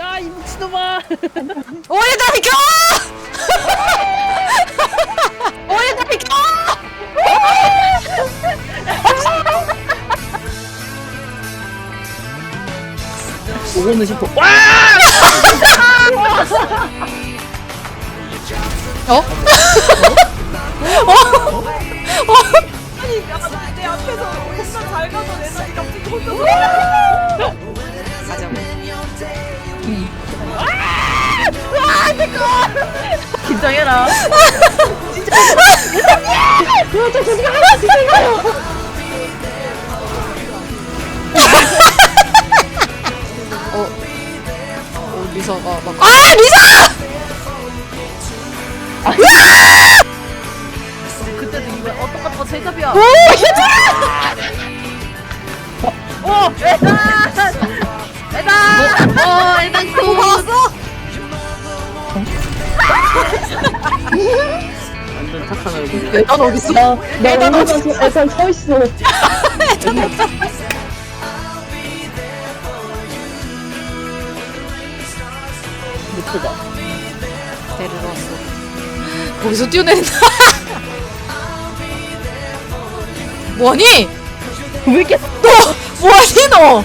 야, 이 미친놈아! 오해다 비켜! 오해다 비켜! 오고는 싶어. 와! 어? 아니 야, 내 앞에서 혼자 잘 가던 애들이 갑자기 혼자서 가자. 긴장해라. 어, 리사가 막. 아, 리사! 그때도 이거 어떡한 거 제이컵이야. 오, 얘들아! 오! 완전 착한 얼굴. 내단 어딨어? 나, 나 오면서 약간 서 있어. 예쁘다. 데리러 왔어. 거기서 뛰어내린다. 뭐하니? 왜 이렇게 너 뭐하니 너?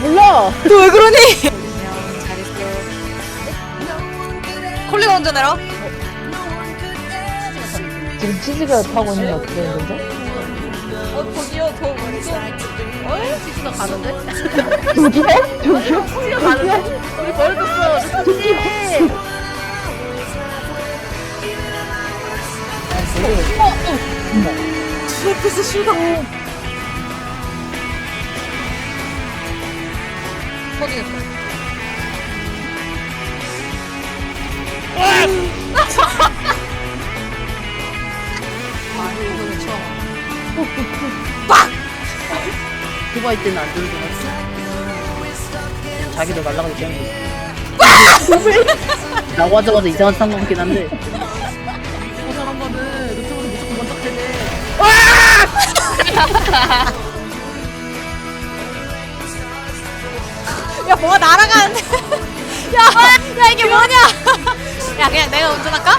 몰라? 너 왜 그러니? 콜리가 운전해라. 지금 치즈가 타고 있는 게 어떻게 되는 거죠? 어 저기요 저 운전 어이, 치즈가 가는데? 저기요? 저기요? 치즈가 가는데? 우리 버려졌어. 치즈! 트래프스 슈가. 터지겠다. 처음. 두바이 때는 안 들어주았어 자기도 날라가기 때문에. 나고 하자마자 이상한 상관 같긴 한데. 저 사람 거는 유튜브로 무조건 먼저 되네. 야, 뭐가 날아가는데? 야, 야, 이게 뭐냐? 야, 그냥 내가 운전할까?